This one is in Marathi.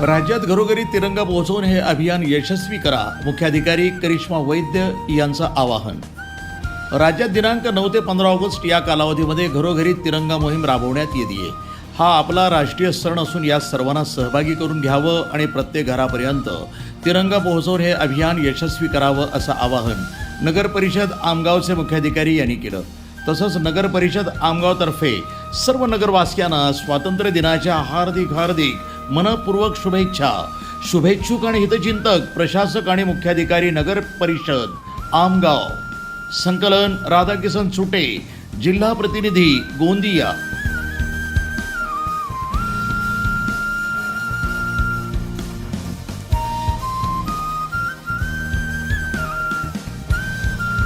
राज्यात घरोघरी तिरंगा पोहोचवून हे अभियान यशस्वी करा. मुख्याधिकारी करिश्मा वैद्य यांचं आवाहन. राज्यात दिनांक नऊ ते पंधरा ऑगस्ट या कालावधीमध्ये घरोघरी तिरंगा मोहीम राबवण्यात येते हा आपला राष्ट्रीय सण असून यात सर्वांना सहभागी करून घ्यावं आणि प्रत्येक घरापर्यंत तिरंगा पोहोचवून हे अभियान यशस्वी करावं असं आवाहन नगर परिषद आमगावचे मुख्याधिकारी यांनी केलं. तसंच नगर परिषद आमगावतर्फे सर्व नगरवासियांना स्वातंत्र्य दिनाच्या हार्दिक हार्दिक मनपूर्वक शुभेच्छा. शुभेच्छुक आणि हितचिंतक प्रशासक आणि मुख्याधिकारी नगर परिषद आमगाव. संकलन राधाकिसन सुटे. जिल्हा प्रतिनिधी गोंदिया.